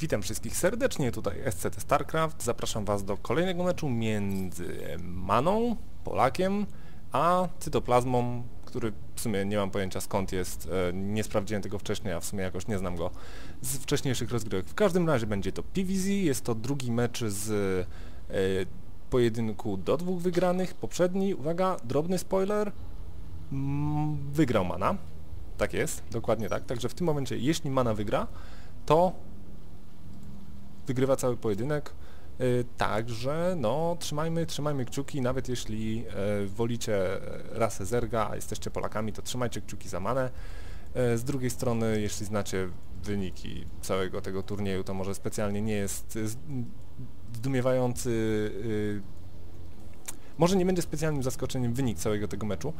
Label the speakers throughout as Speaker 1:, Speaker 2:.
Speaker 1: Witam wszystkich serdecznie, tutaj SCT StarCraft. Zapraszam Was do kolejnego meczu między Maną, Polakiem, a Cytoplazmą, który w sumie nie mam pojęcia skąd jest, e, nie sprawdziłem tego wcześniej, a w sumie jakoś nie znam go z wcześniejszych rozgrywek. W każdym razie będzie to PVZ, jest to drugi mecz z e, pojedynku do dwóch wygranych. Poprzedni, uwaga, drobny spoiler, mm, wygrał Mana. Tak jest, dokładnie tak. Także w tym momencie, jeśli Mana wygra, to wygrywa cały pojedynek. Y, także no trzymajmy, trzymajmy kciuki, nawet jeśli e, wolicie rasę Zerga, a jesteście Polakami, to trzymajcie kciuki za manę. Z drugiej strony, jeśli znacie wyniki całego tego turnieju, to może specjalnie nie jest zdumiewający, y, może nie będzie specjalnym zaskoczeniem wynik całego tego meczu.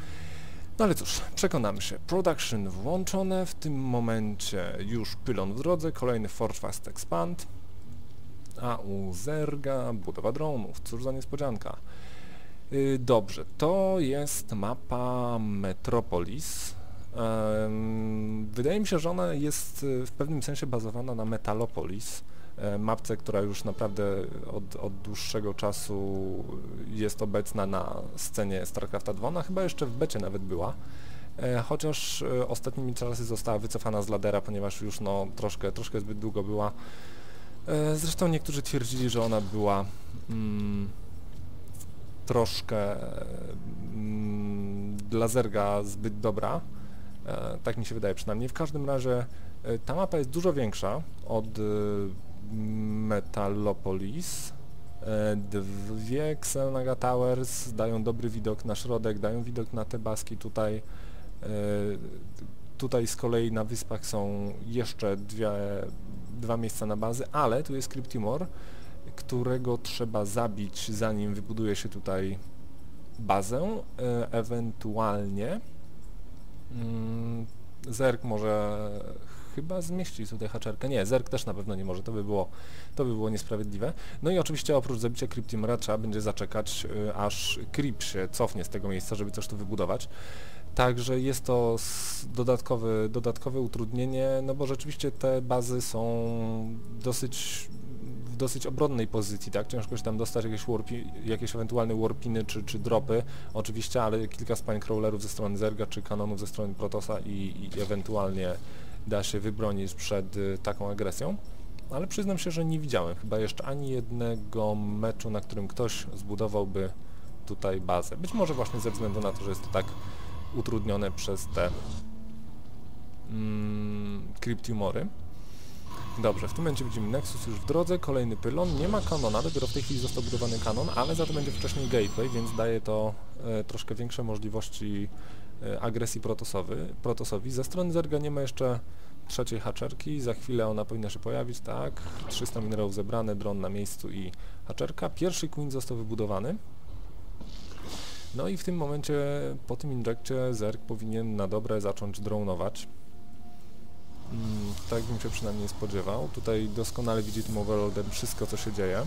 Speaker 1: No ale cóż, przekonamy się. Production włączone, w tym momencie już pylon w drodze, kolejny Forge Fast Expand a u Zerga budowa dronów. Cóż za niespodzianka. Yy, dobrze, to jest mapa Metropolis. Wydaje mi się, że ona jest y, w pewnym sensie bazowana na Metalopolis, yy, mapce, która już naprawdę od, od, dłuższego czasu jest obecna na scenie StarCrafta 2. Ona chyba jeszcze w becie nawet była. E, chociaż e, ostatnimi czasy została wycofana z ladera, ponieważ już no troszkę, troszkę zbyt długo była E, zresztą niektórzy twierdzili, że ona była mm, troszkę mm, dla zerga zbyt dobra. E, tak mi się wydaje przynajmniej. W każdym razie e, ta mapa jest dużo większa od e, Metalopolis. E, dwie Xelnaga Towers dają dobry widok na środek, dają widok na te baski tutaj. E, tutaj z kolei na wyspach są jeszcze dwie dwa miejsca na bazę, ale tu jest Cryptimor, którego trzeba zabić zanim wybuduje się tutaj bazę, e, ewentualnie mm, Zerk może chyba zmieścić tutaj haczerkę. Nie, Zerk też na pewno nie może, to by było, to by było niesprawiedliwe. No i oczywiście oprócz zabicia Cryptimora trzeba będzie zaczekać, y, aż Crypt się cofnie z tego miejsca, żeby coś tu wybudować. Także jest to dodatkowe, dodatkowe utrudnienie, no bo rzeczywiście te bazy są dosyć w dosyć obronnej pozycji, tak? Ciężko się tam dostać jakieś, warpi, jakieś ewentualne warpiny czy, czy dropy, oczywiście, ale kilka spinecrawlerów ze strony Zerga czy kanonów ze strony Protosa i, i ewentualnie da się wybronić przed y, taką agresją. Ale przyznam się, że nie widziałem chyba jeszcze ani jednego meczu, na którym ktoś zbudowałby tutaj bazę. Być może właśnie ze względu na to, że jest to tak utrudnione przez te mm. Dobrze, w tym momencie widzimy Nexus już w drodze, kolejny pylon, nie ma kanona, dopiero w tej chwili został budowany kanon, ale za to będzie wcześniej gateway, więc daje to e, troszkę większe możliwości e, agresji protosowy, protosowi. Ze strony Zerga nie ma jeszcze trzeciej haczerki, za chwilę ona powinna się pojawić, tak, 300 minerałów zebrane, dron na miejscu i haczerka. Pierwszy Queen został wybudowany, no i w tym momencie, po tym injekcie Zerg powinien na dobre zacząć dronować. Mm, tak bym się przynajmniej spodziewał. Tutaj doskonale widzi tym overloadem wszystko, co się dzieje.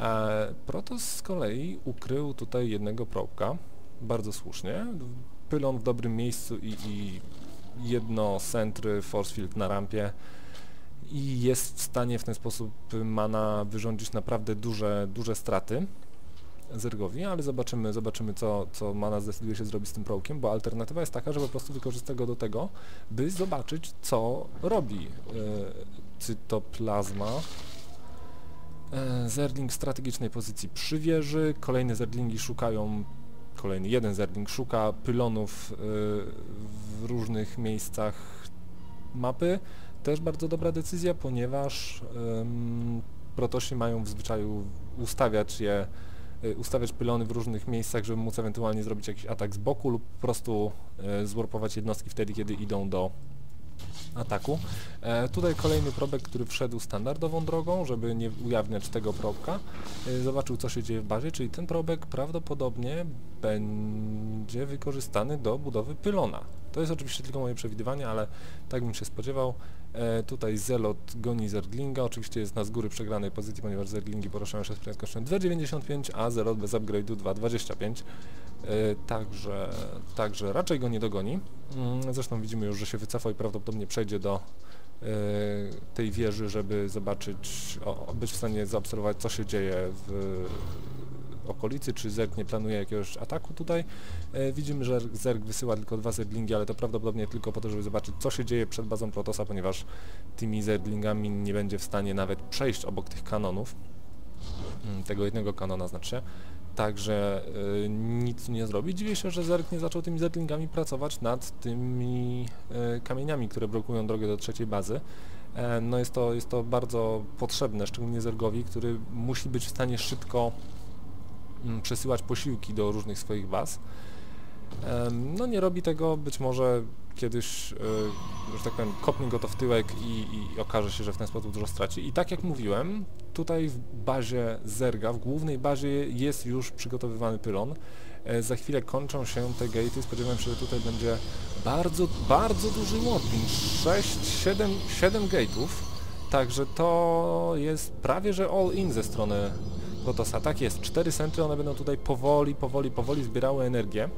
Speaker 1: E, Protoss z kolei ukrył tutaj jednego probka, bardzo słusznie. Pylon w dobrym miejscu i, i jedno centry force field na rampie i jest w stanie w ten sposób mana wyrządzić naprawdę duże, duże straty. Zergowi, ale zobaczymy, zobaczymy co, co Mana zdecyduje się zrobić z tym prołkiem, bo alternatywa jest taka, że po prostu wykorzysta go do tego, by zobaczyć co robi yy, cytoplazma. Yy, Zerling w strategicznej pozycji przy wieży, kolejne Zerlingi szukają, kolejny jeden Zerling szuka pylonów yy, w różnych miejscach mapy. Też bardzo dobra decyzja, ponieważ yy, protosi mają w zwyczaju ustawiać je ustawiać pylony w różnych miejscach, żeby móc ewentualnie zrobić jakiś atak z boku lub po prostu y, zwarpować jednostki wtedy, kiedy idą do ataku. E, tutaj kolejny probek, który wszedł standardową drogą, żeby nie ujawniać tego probka. E, zobaczył co się dzieje w bazie, czyli ten probek prawdopodobnie będzie wykorzystany do budowy pylona. To jest oczywiście tylko moje przewidywanie, ale tak bym się spodziewał. E, tutaj Zelot goni Zerglinga, oczywiście jest na z góry przegranej pozycji, ponieważ Zerglingi poruszają się z prędkością 2,95, a Zelot bez upgrade'u 2,25. E, także, także raczej go nie dogoni. Mm, zresztą widzimy już, że się wycofał i prawdopodobnie przejdzie do tej wieży, żeby zobaczyć, o, być w stanie zaobserwować co się dzieje w okolicy, czy Zerg nie planuje jakiegoś ataku tutaj. E, widzimy, że Zerg wysyła tylko dwa Zerglingi, ale to prawdopodobnie tylko po to, żeby zobaczyć co się dzieje przed bazą Protosa, ponieważ tymi Zerglingami nie będzie w stanie nawet przejść obok tych kanonów. Mm, tego jednego kanona znaczy Także y, nic nie zrobi. Dziwię się, że Zerg nie zaczął tymi Zerglingami pracować nad tymi y, kamieniami, które blokują drogę do trzeciej bazy. E, no jest to, jest to bardzo potrzebne, szczególnie Zergowi, który musi być w stanie szybko przesyłać posiłki do różnych swoich baz. No nie robi tego, być może kiedyś, e, że tak powiem, kopnie go to w tyłek i, i, okaże się, że w ten sposób dużo straci. I tak jak mówiłem, tutaj w bazie Zerga, w głównej bazie jest już przygotowywany pylon. E, za chwilę kończą się te gate'y, spodziewam się, że tutaj będzie bardzo, bardzo duży warping, 6, 7, 7 gate'ów, także to jest prawie, że all in ze strony Protosa. Tak jest, 4 centry, one będą tutaj powoli, powoli, powoli zbierały energię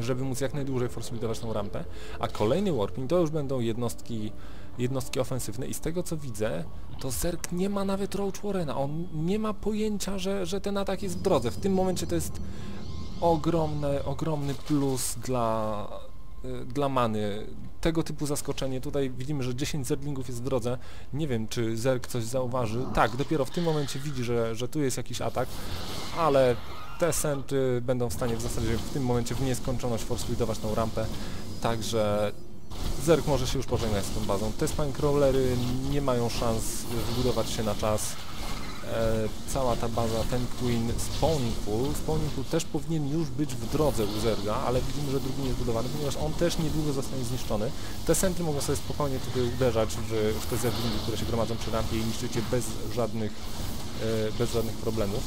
Speaker 1: żeby móc jak najdłużej forsolidować tą rampę, a kolejny warping to już będą jednostki, jednostki ofensywne i z tego co widzę, to Zerg nie ma nawet Roach Warrena, on nie ma pojęcia, że, że ten atak jest w drodze. W tym momencie to jest ogromny, ogromny plus dla, y, dla many. Tego typu zaskoczenie, tutaj widzimy, że 10 zerglingów jest w drodze, nie wiem czy Zerg coś zauważy, tak, dopiero w tym momencie widzi, że, że tu jest jakiś atak, ale te centry będą w stanie w zasadzie w tym momencie w nieskończoność forslidować tą rampę, także Zerk może się już pożegnać z tą bazą. Te crawlery nie mają szans wybudować się na czas. E, cała ta baza, ten Queen, Spawning Pool. Spawning Pool też powinien już być w drodze u Zerga, ale widzimy, że drugi nie jest budowany, ponieważ on też niedługo zostanie zniszczony. Te centry mogą sobie spokojnie tutaj uderzać w, w te zerglingi, które się gromadzą przy rampie i niszczyć je bez żadnych, e, bez żadnych problemów.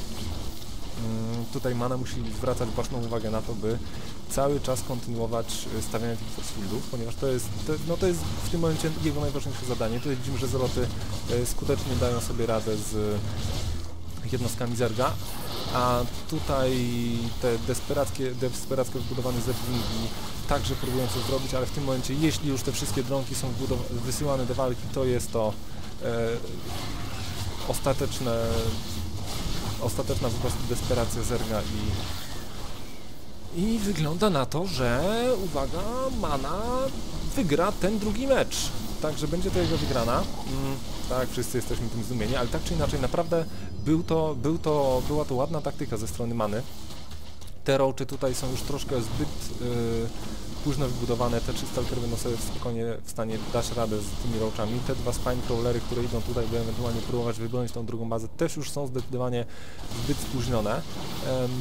Speaker 1: Mm, tutaj Mana musi zwracać baczną uwagę na to, by cały czas kontynuować e, stawianie tych force fieldów, ponieważ to jest, to, no to jest w tym momencie jego najważniejsze zadanie. Tutaj widzimy, że Zeloty e, skutecznie dają sobie radę z jednostkami Zerga, a tutaj te desperackie, desperacko wybudowane Zerglingi także próbują coś zrobić, ale w tym momencie, jeśli już te wszystkie dronki są wysyłane do walki, to jest to e, ostateczne ostateczna po prostu desperacja Zerga i i wygląda na to, że uwaga, Mana wygra ten drugi mecz. Także będzie to jego wygrana. Mm, tak, wszyscy jesteśmy tym zdumieni, ale tak czy inaczej naprawdę był to, był to, była to ładna taktyka ze strony Many. Te roaczy tutaj są już troszkę zbyt yy, późno wybudowane, te trzy stalkery będą sobie spokojnie w stanie dać radę z tymi roachami. Te dwa spine crawlery, które idą tutaj, by ewentualnie próbować wybronić tą drugą bazę, też już są zdecydowanie zbyt spóźnione. Um,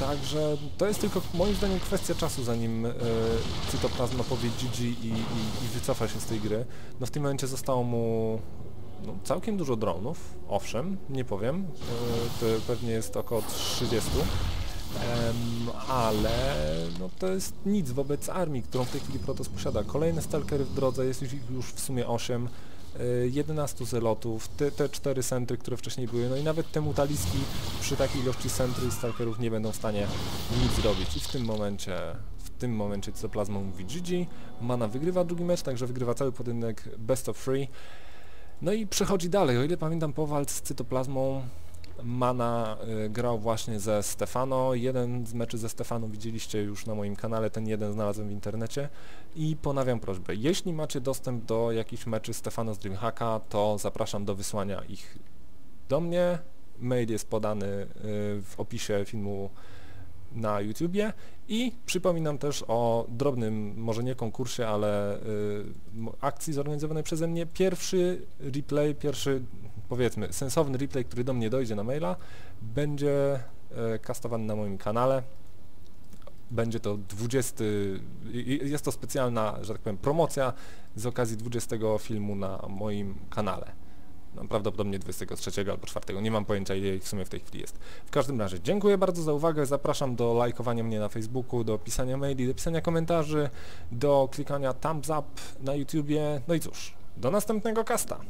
Speaker 1: także to jest tylko moim zdaniem kwestia czasu, zanim e, Cytoplasma powie GG i, i, i wycofa się z tej gry. No w tym momencie zostało mu no, całkiem dużo dronów, owszem, nie powiem, to pewnie jest około 30 ale no to jest nic wobec armii, którą w tej chwili Protoss posiada. Kolejne stalkery w drodze, jest już, już w sumie 8, 11 e, zelotów, te, te 4 centry, które wcześniej były, no i nawet te mutaliski przy takiej ilości centry i stalkerów nie będą w stanie nic zrobić. I w tym momencie, w tym momencie Cytoplasma mówi GG, Mana wygrywa drugi mecz, także wygrywa cały pojedynek best of three. No i przechodzi dalej, o ile pamiętam po walce z Cytoplazmą Mana y, grał właśnie ze Stefano. Jeden z meczy ze Stefano widzieliście już na moim kanale, ten jeden znalazłem w internecie. I ponawiam prośbę, jeśli macie dostęp do jakichś meczy Stefano z Dreamhacka, to zapraszam do wysłania ich do mnie. Mail jest podany y, w opisie filmu na YouTubie i przypominam też o drobnym, może nie konkursie, ale y, akcji zorganizowanej przeze mnie. Pierwszy replay, pierwszy powiedzmy sensowny replay, który do mnie dojdzie na maila, będzie e, kastowany na moim kanale. Będzie to 20, jest to specjalna, że tak powiem, promocja z okazji 20 filmu na moim kanale. No, prawdopodobnie 23 albo 4, nie mam pojęcia ile ich w sumie w tej chwili jest. W każdym razie dziękuję bardzo za uwagę, zapraszam do lajkowania mnie na Facebooku, do pisania maili, do pisania komentarzy, do klikania thumbs up na YouTubie, no i cóż, do następnego kasta.